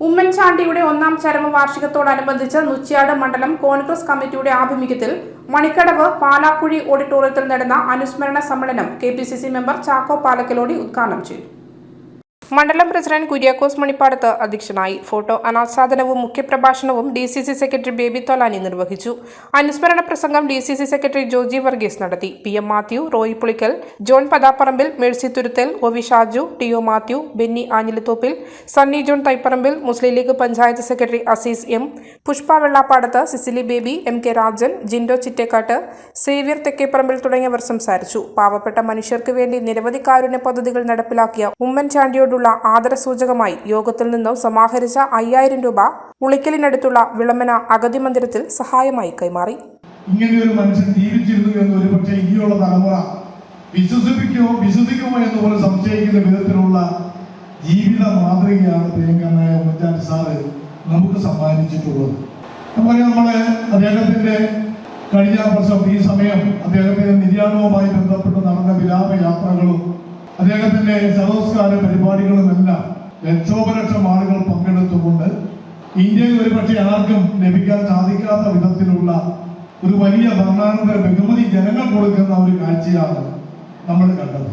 ഉമ്മൻചാണ്ടിയുടെ ഒന്നാം ചരമവാർഷികത്തോടനുബന്ധിച്ച് നുച്ചിയാട് മണ്ഡലം കോൺഗ്രസ് കമ്മിറ്റിയുടെ ആഭിമുഖ്യത്തിൽ മണിക്കടവ് പാലാക്കുഴി ഓഡിറ്റോറിയത്തിൽ നടന്ന അനുസ്മരണ സമ്മേളനം കെ മെമ്പർ ചാക്കോ പാലക്കലോടി ഉദ്ഘാടനം ചെയ്തു. മണ്ഡലം പ്രസിഡന്റ് കുര്യാക്കോസ് മണിപ്പാടത്ത് അധ്യക്ഷനായി. ഫോട്ടോ അനാച്ഛാദനവും മുഖ്യപ്രഭാഷണവും D C C secretary Baby Tholani നിർവഹിച്ചു. അനുസ്മരണ പ്രസംഗം D C C secretary Joji Varghese നടത്തി. P M Mathew Roy Pulickal John Pathapparambil Mercy Thuruthal O V Shaju T O Mathew Benny Anjilithoppil Sunny John Thaiparambil Muslim League panchayat secretary Azeez M Pushpa Vellappadath Cicily Baby M K Rajan Jindo Chittekattu Xavier Thekkeparambil തുടങ്ങിയവർ സംസാരിച്ചു. പാവപ്പെട്ട മനുഷ്യർക്ക് വേണ്ടി നിരവധി കാരുണ്യ പദ്ധതികൾ നടപ്പിലാക്കിയ ഉമ്മൻചാണ്ടിയോടുള്ള ആദരസൂചകമായി യോഗത്തിൽ നിന്നും സമാഹരിച്ച അയ്യായിരം രൂപ ഉളിക്കലിനടുത്തുള്ള വിളമന അഗതി മന്ദിരത്തിൽ സഹായമായി കൈമാറി. ഇങ്ങനെയൊരു മനുഷ്യൻ ജീവിച്ചിരുന്നു എന്ന് ഒരു പക്ഷേ ഇനിയുള്ള തലമുറ വിശ്വസിപ്പിക്കുമോ വിശ്വസിക്കുമോ എന്ന് പോലും സംശയിക്കുന്ന വിധത്തിലുള്ള ജീവിത മാതൃകയാണ് പ്രിയങ്കരനായ ഉമ്മൻചാണ്ടി സാറ് നമുക്ക് സമ്മാനിച്ചിട്ടുള്ളത്. നമുക്കറിയാം നമ്മുടെ അദ്ദേഹത്തിന്റെ കഴിഞ്ഞ വർഷം ഈ സമയം അദ്ദേഹത്തിന്റെ നിര്യാണവുമായി ബന്ധപ്പെട്ട് നടന്ന വിലാപയാത്രകളും അദ്ദേഹത്തിന്റെ ശവസ്കാര പരിപാടികളുമെല്ലാം ലക്ഷോപലക്ഷം ആളുകൾ പങ്കെടുത്തുകൊണ്ട് ഇന്ത്യയിൽ ഒരുപക്ഷെ ആർക്കും ലഭിക്കാൻ സാധിക്കാത്ത വിധത്തിലുള്ള ഒരു വലിയ ഭരണാനന്തര ബഹുമതി ജനങ്ങൾ കൊടുക്കുന്ന ഒരു കാഴ്ചയാണ് നമ്മൾ കണ്ടത്.